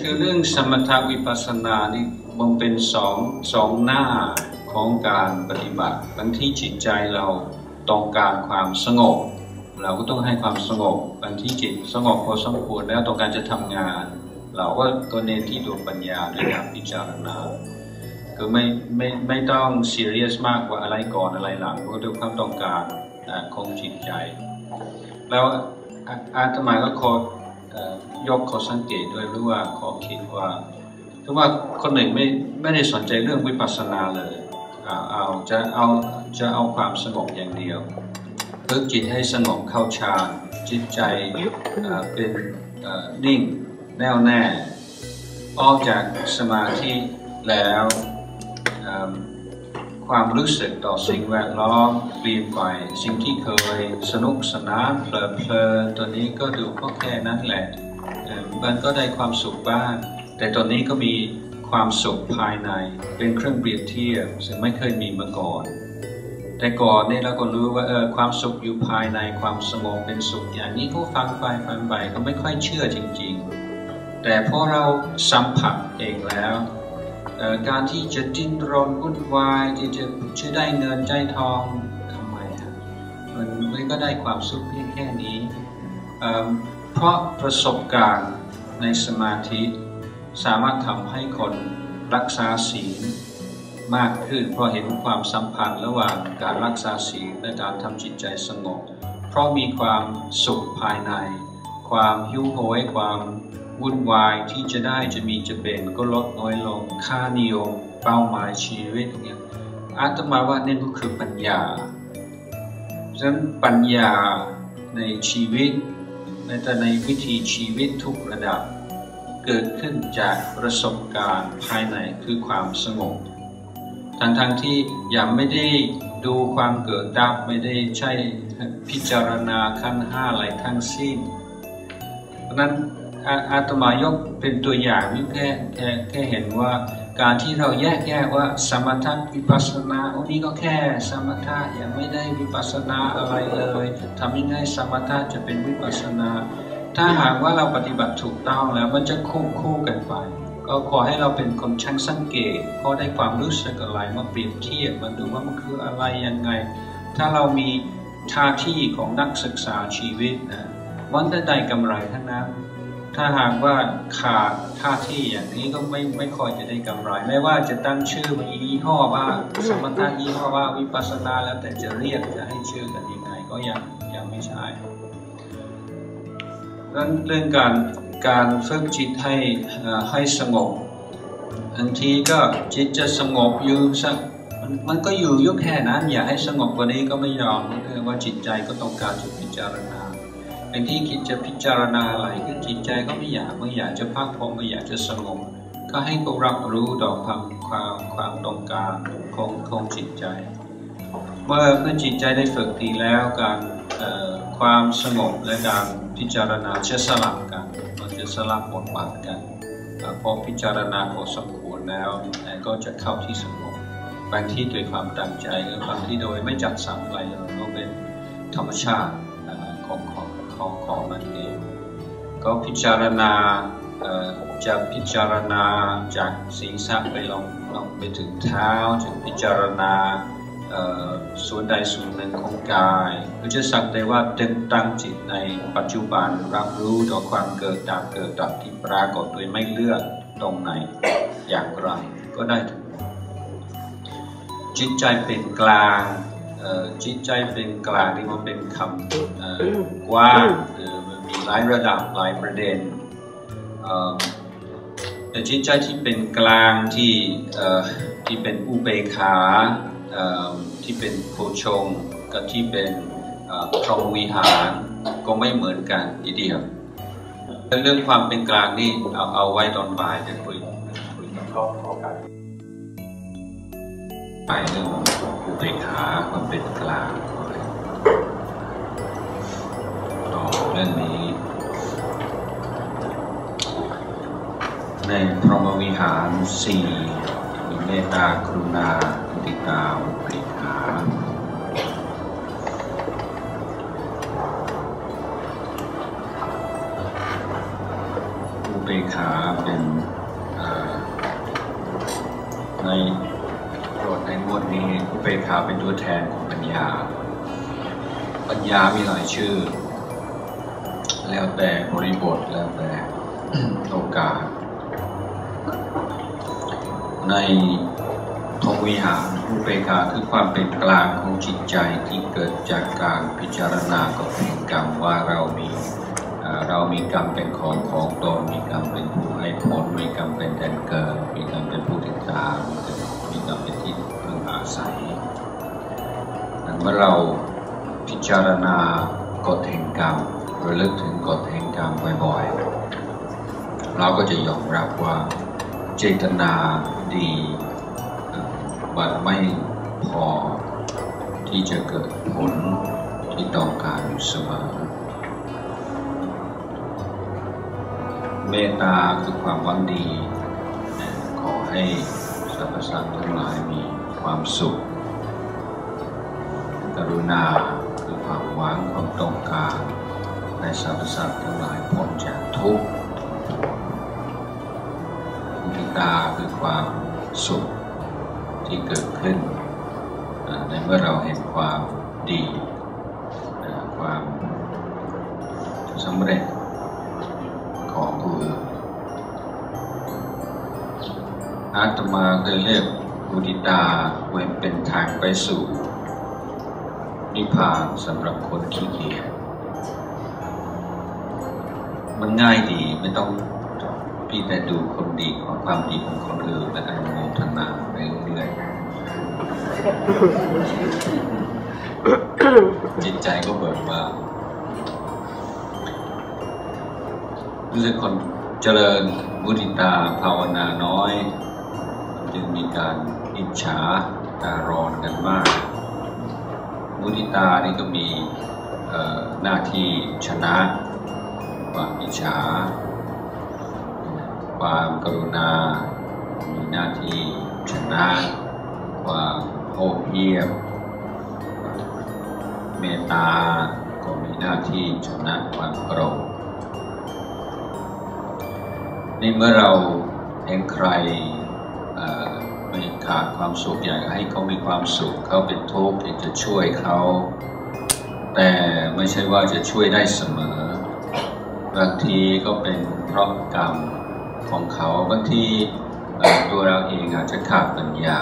คือเรื่องสมถวิปัสสนานี่มันเป็นสองสองหน้าของการปฏิบัติบางที่จิตใจเราต้องการความสงบ เราก็ต้องให้ความสงบบางที่จิตสงบพอสมควรแล้วต้องการจะทำงาน เราก็ก็เน้นที่ดวงปัญญาในการพิจารณาคือไม่ไม่ไม่ต้องซีเรียสมากว่าอะไรก่อนอะไรหลังก็ด้วยความต้องการของจิตใจ แล้วอาตมาก็ขอ ยกขอสังเกตด้วยหรือว่าขอคิดว่าถ้าว่าคนหนึ่งไม่ไม่ได้สนใจเรื่องวิปัสสนาเลยเอาจะเอาจะเอาความสงบอย่างเดียวฝึกจิตให้สงบเข้าฌานจิตใจเป็นนิ่งแน่วแน่ออกจากสมาธิแล้ว ความรู้สึกต่อสิ่งแวดล้อมเปลี่ยนไปสิ่งที่เคยสนุกสนานเพลิดเพลินตัวนี้ก็ดูก็แค่นั้นแหละมันก็ได้ความสุขบ้าง แต่ตอนนี้ก็มีความสุขภายในเป็นเครื่องเปรียบเทียบซึ่งไม่เคยมีมาก่อน แต่ก่อนนี่เราก็รู้ว่าเออความสุขอยู่ภายในความสงบเป็นสุขอย่างนี้ก็ฟังไปฟังไปก็ไม่ค่อยเชื่อจริง ๆ แต่พอเราสัมผัสเองแล้ว การที่จะดิ้นรนวุ่นวายที่จะจะได้เงินใจทองทำไมอะมันไมันก็ได้ความสุขเพียงแค่นี้ เพราะประสบการณ์ในสมาธิสามารถทำให้คนรักษาศีลมากขึ้นเพราะเห็นความสัมพันธ์ระหว่างการรักษาศีลและการทำจิตใจสงบ เพราะมีความสุขภายใน ความหิวโหยความ วุ่นวายที่จะได้จะมีจะเป็นก็ลดน้อยลงค่านิยมเป้าหมายชีวิตอย่างเงี้ยอาตมาว่านี่ก็คือปัญญาฉะนั้นปัญญาในชีวิตในแต่ในวิธีชีวิตทุกระดับ เกิดขึ้นจากประสบการณ์ภายในคือความสงบทั้งทั้งที่ยังไม่ได้ดูความเกิดดับไม่ได้ใช้พิจารณาขั้นห้าอะไรทั้งสิ้น เพราะนั้น อาตมายกเป็นตัวอย่างนี่แค่แค่แค่เห็นว่าการที่เราแยกแยกว่าสมถะวิปัสนาอันนี้ก็แค่สมถะยังไม่ได้วิปัสนาอะไรเลยทำยังไงสมถะจะเป็นวิปัสนา ถ้าหากว่าเราปฏิบัติถูกต้องแล้วมันจะคู่คู่กันไป ก็ขอให้เราเป็นคนช่างสังเกตพอได้ความรู้สึกอะไรมาเปรียบเทียบมันดูว่ามันคืออะไรยังไง ถ้าเรามีท่าที่ของนักศึกษาชีวิตนะมันจะได้กำไรทั้งนั้น ถ้าหากว่าขาดท่าที่อย่างนี้ก็ไม่ไม่ค่อยจะได้กำไร ไม่ว่าจะตั้งชื่อมายี่ห้อว่าสมถะยี่ห้อว่าวิปัสสนาแล้วแต่จะเรียกจะให้ชื่อกันยังไงก็ยังยังไม่ใช่เรื่องเรื่องการการฝึกจิตให้ให้สงบบางทีก็จิตจะสงบอยู่สักมันก็อยู่ยุคแค่นั้น อย่าให้สงบกว่านี้ก็ไม่ยอมเพราะว่าจิตใจก็ต้องการจะพิจารณา เป็นที่คิดจะพิจารณาอะไรคือจิตใจก็ไม่อยากไม่อยากจะพักผ่อนไม่อยากจะสงบก็ให้พวกรับรู้ต่อความความความต้องการของของจิตใจ เมื่อเมื่อจิตใจได้ฝึกดีแล้วการความสงบและการพิจารณาจะสลับกันมันจะสลับบทบาทกันพอพิจารณาพอสมควรแล้วก็จะเข้าที่สงบบางที่โดยความตั้งใจหรือบางที่โดยไม่จัดสรรอะไรเลยก็เป็นธรรมชาติ ของของขอมันเอง ก็พิจารณาจะพิจารณาจากศีรษะไปลงลงไปถึงเท้าจะพิจารณาส่วนใดส่วนหนึ่งของกายก็จะสักแต่ว่าเต็มตั้งจิตในปัจจุบันรับรู้ต่อความเกิดดับเกิดดับที่ปรากฏโดยไม่เลือกตรงไหนอย่างไรก็ได้ จิตใจเป็นกลาง จิตใจเป็นกลางนี่มันเป็นคำกว้างมีหลายระดับหลายประเด็นแต่จิตใจที่เป็นกลางที่ที่เป็นอุเบกขาที่เป็นโพชงกับที่เป็นพรหมวิหารก็ไม่เหมือนกันทีเดียวเรื่องความเป็นกลางนี่เอาเอาไว้ตอนบ่ายจะคุยคุยกัน ไปเรื่องอุเบกขาความเป็นกลางต่อเรื่องนี้ ในพรหมวิหารสี่มีเมตตากรุณาติตาอุเบกขากขาเป็นโป รดในหมวดนี้อุเบกขาเป็นตัวแทนของปัญญา ปัญญามีหลายชื่อ แล้วแต่บริบทแล้วแต่โอกาส ในทงวิหารอุเบกขาคือความเป็นกลางของจิตใจที่เกิดจากการพิจารณากับแห่งกรรมว่าเรามีเรามีกรรมเป็นของของตนมีกรรมเป็นผู้ให้ผลมีกรรมเป็นแดนเกิดมีกรรมเป็นผู้ติดตามมีกรรมเป็นที่พึ่ง อาศัยเมื่อเราพิจารณากฎแห่งกรรมระลึกถึงกฎแห่งกรรมบ่อยๆ เราก็จะยอมรับว่าเจตนาดีมันไม่พอที่จะเกิดผลที่ต้องการเสมอ เมตตาคือความหวังดี ขอให้สรรพสัตว์ทั้งหลายมี ความสุข กรุณาคือความหวังความต้องการในสรรพสัตว์ทั้งหลายพ้นจากทุกข์มุทิตาคือความสุขที่เกิดขึ้นในเมื่อเราเห็นความดีความสำเร็จของผู้อื่นอาตมาเคยเรียก บุติตาเวนเป็นทางไปสู่ นิพพานสำหรับคนขี้เกียจมันง่ายดีไม่ต้องพี่แต่ดูคนดีของความดีของคนอื่นและอนุโมทนาไปเรื่อยจิตใจก็เบิกบานรู้สึกคนเจริญมุติตาภาวนาน้อย จึงมีการ อิจฉาตาร้อนกันมาก มุติตานี่ก็มีหน้าที่ชนะความอิจฉา ความกรุณา มีหน้าที่ชนะ ความโอ้เยี่ยม เมตตา ก็มีหน้าที่ชนะความโกรธนี่เมื่อเราเห็นใคร ไม่ขาดความสุขอยากให้เขามีความสุขเขาเป็นทุกข์อยากจะช่วยเขา แต่ไม่ใช่ว่าจะช่วยได้เสมอบางทีก็เป็นเพราะกรรมของเขาบางทีตัวเราเองอาจจะขาดปัญญา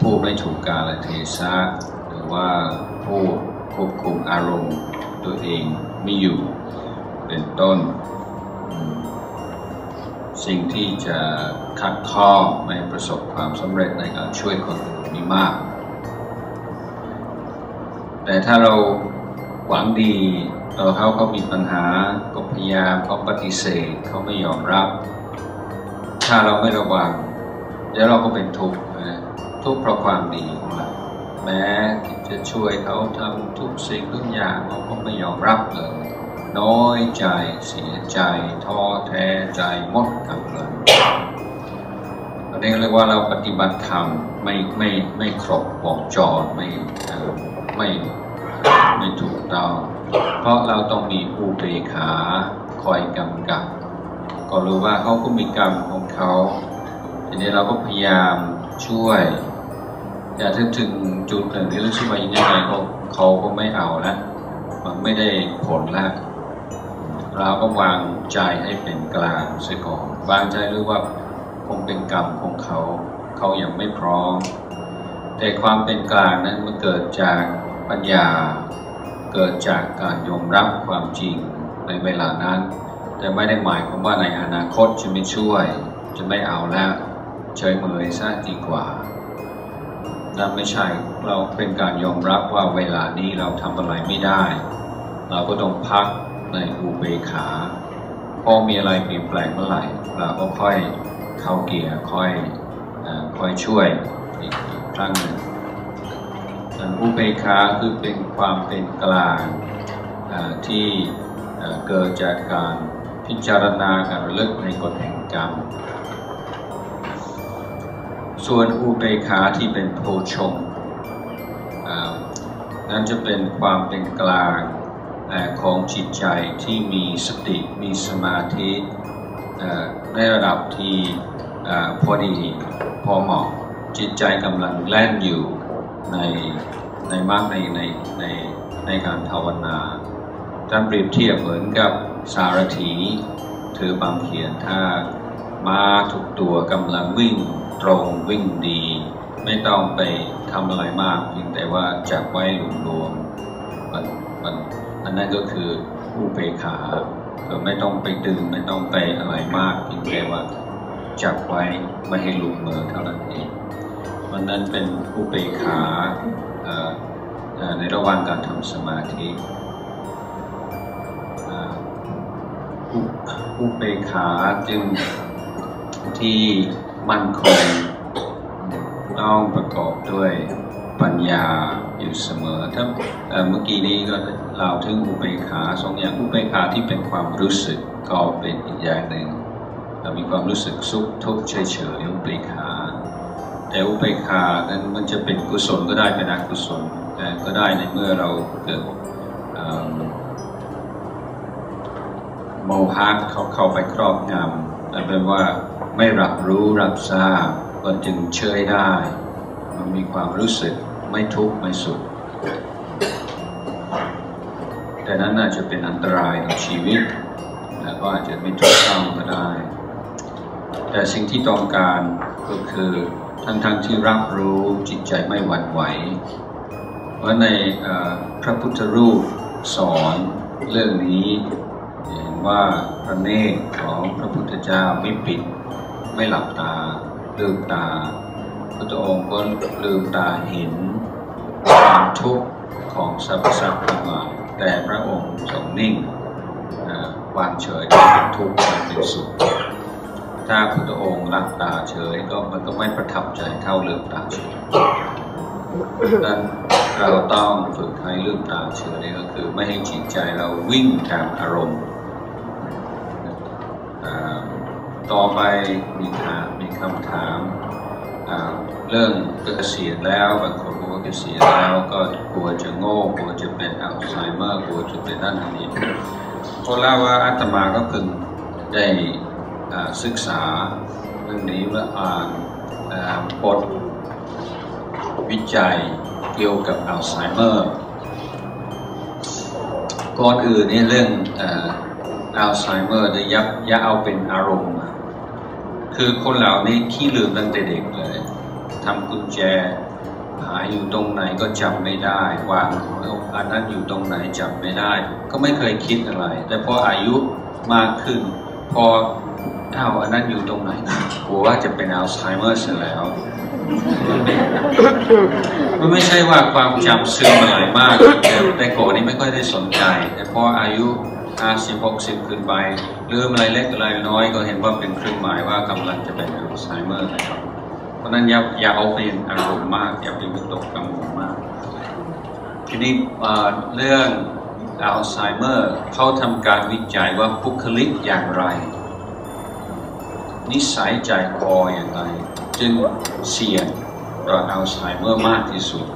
พูดไม่ถูกกาลเทศะหรือว่าพูดควบคุมอารมณ์ตัวเองไม่อยู่เป็นต้น สิ่งที่จะ ขัดข้อไม่ประสบความสำเร็จในการช่วยคนอื่นมีมาก แต่ถ้าเราหวังดีเราเขาเขามีปัญหาก็พยายามเขาปฏิเสธเขาไม่ยอมรับ ถ้าเราไม่ระวังเดี๋ยวเราก็เป็นทุกข์นะทุกข์เพราะความดีของเราแม้จะช่วยเขาทำทุกสิ่งทุกอย่างเขาก็ไม่ยอมรับเลย น้อยใจเสียใจท้อแท้ใจหมดกันเลยอั นนี้เรียกว่าเราปฏิบัติธรรมไม่ไม่ไม่ครบวงจรไม่ไม่ไม่ถูกต้องเพราะเราต้องมีอุเบกขาคอยกำกับ ก็รู้ว่าเขาก็มีกรรมของเขาทีนี้เราก็พยายามช่วยแต่ถ้าถึงจุดหนึ่งที่เรู้สึกว่ายังไงเขาเขาก็ไม่เอาแล้วมันไม่ได้ผลแล้วเราก็วางใจให้เป็นกลางเสียก่อนวางใจรู้ว่า คงเป็นกรรมของเขา เขายังไม่พร้อม แต่ความเป็นกลางนั้นมันเกิดจากปัญญา เกิดจากการยอมรับความจริงในเวลานั้น แต่ไม่ได้หมายความว่าในอนาคตจะไม่ช่วย จะไม่เอาแล้วเฉยเมยซะดีกว่านั่นไม่ใช่เราเป็นการยอมรับว่าเวลานี้เราทำอะไรไม่ได้ เราก็ต้องพักในอุเบกขาพอมีอะไรเปลี่ยนแปลงเมื่อไหร่เราก็ค่อย เข้าเกียร์คอยคอยช่วยอีกครั้งหนึ่งอุเบกขาคือเป็นความเป็นกลางที่เกิดจากการพิจารณาการระลึกในกฎแห่งกรรม ส่วนอุเบกขาที่เป็นโพชงนั่นจะเป็นความเป็นกลางของจิตใจที่มีสติมีสมาธิ ในระดับที่พอดีพอเหมาะจิตใจกำลังแล่นอยู่ในในมากในในในในการภาวนาท่านเปรียบเทียบเหมือนกับสารถีถือบางเขียนถ้ามาทุกตัวกำลังวิ่งตรงวิ่งดี ไม่ต้องไปทำอะไรมากเพียงแต่ว่าจับไว้รวมๆมันมันอันนั้นก็คืออุเบกขา ก็ไม่ต้องไปดึงไม่ต้องไปอะไรมากเพียงแต่ว่าจับไว้ไม่ให้ลุดมือเท่านั้นเองมันนั้นเป็นอุเบกขาในระหว่างการทำสมาธิอุเบกขาจึงที่มั่นคงต้องประกอบด้วย ปัญญาอยู่เสมอ ถ้าเมื่อกี้นี้ก็เล่าถึงอุเบกขาสองอย่างอุเบกขาที่เป็นความรู้สึกก็เป็นอีกอย่างหนึ่งเรามีความรู้สึกสุขทุกข์เฉยๆอุเบกขาแต่อุเบกขานั้นมันจะเป็นกุศลก็ได้เป็นอกุศลก็ได้ในเมื่อเราเกิดโมหะเขาเข้าไปครอบงำแต่เป็นว่าไม่รับรู้รับทราบก็จึงเชยได้ มันมีความรู้สึก ไม่ทุกข์ไม่สุข แต่นั้นอาจจะเป็นอันตรายต่อชีวิต แล้วก็อาจจะไม่ถูกต้องก็ได้ แต่สิ่งที่ต้องการก็คือทั้งๆทที่รับรู้จิตใจไม่หวั่นไหว เพราะในพระพุทธรูปสอนเรื่องนี้เห็นว่าพระเนตรของพระพุทธเจ้าไม่ปิด ไม่หลับตาลืมตาพระองค์ก็ลืมตาเห็น ความทุกข์ของสรรพสัตว์ทั้งหลายแต่พระองค์ทรงนิ่งวางเฉยเป็นทุกข์เป็นสุขถ้าพระองค์หลับตาเฉยก็มันก็ไม่ประทับใจเท่าลืมตาเฉยดังนั้นเราต้องฝึกให้ลืมตาเฉยก็คือไม่ให้จิตใจเราวิ่งตามอารมณ์ต่อไปมีถามมีคำถาม เรื่องเกษียณแล้วบางคนบอกว่าเกษียณแล้วก็กลัวจะโง่กลัวจะเป็นอัลไซเมอร์กลัวจะเป็นนั่นนี้ก็เล่าว่าอาตมาก็เพิ่งได้ศึกษาเรื่องนี้เมื่ออ่านบทวิจัยเกี่ยวกับอัลไซเมอร์ก่อนอื่นนี่เรื่องอัลไซเมอร์เนี่ยยับยัเอาเป็นอารมณ์ คือคนเหล่านี้ขี้ลืมตั้งแต่เด็กเลยทำกุญแจ หายอยู่ตรงไหนก็จำไม่ได้วางอันนั้นอยู่ตรงไหนจำไม่ได้ ก็ไม่เคยคิดอะไร แต่พออายุมากขึ้น พอเอ้าอันนั้นอยู่ตรงไหนกลัวว่าจะเป็นอัลไซเมอร์เสียแล้ว มันไม่ใช่ว่าความจำเสื่อมอะไรมากแต่โกนี้ไม่ค่อยได้สนใจ แต่พออายุห้าสิบหกสิบขึ้นไป ลืมอะไรเล็กอะไรน้อยก็เห็นว่าเป็นเครื่องหมายว่ากำลังจะเป็นอัลไซเมอร์นะครับ เพราะนั้นอย่าอย่าเอาเป็นอารมณ์มาก อย่าไปวิตกกังวลมาก ทีนี้เรื่องอัลไซเมอร์เขาทำการวิจัยว่าบุคลิกอย่างไร นิสัยใจคออย่างไร จึงเสี่ยงต่ออัลไซเมอร์มากที่สุด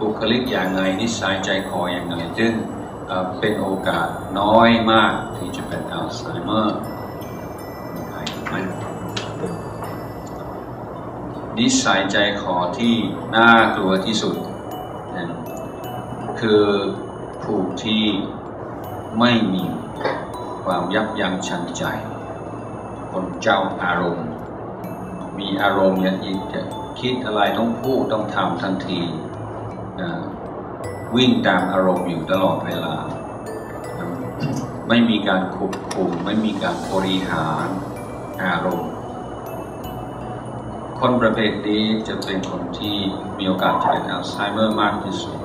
บุคลิกอย่างไรนิสัยใจคออย่างไรจึง เป็นโอกาสน้อยมากที่จะเป็นอัลไซเมอร์นิสัยใจคอที่น่ากลัวที่สุด คือผู้ที่ไม่มีความยับยั้งชั่งใจ คนเจ้าอารมณ์ มีอารมณ์อย่างยิ่งจะคิดอะไรต้องพูดต้องทำทันที วิ่งตามอารมณ์อยู่ตลอดเวลา ไม่มีการควบคุม ไม่มีการบริหารอารมณ์ คนประเภทนี้จะเป็นคนที่มีโอกาสเป็นอัลไซเมอร์มากที่สุด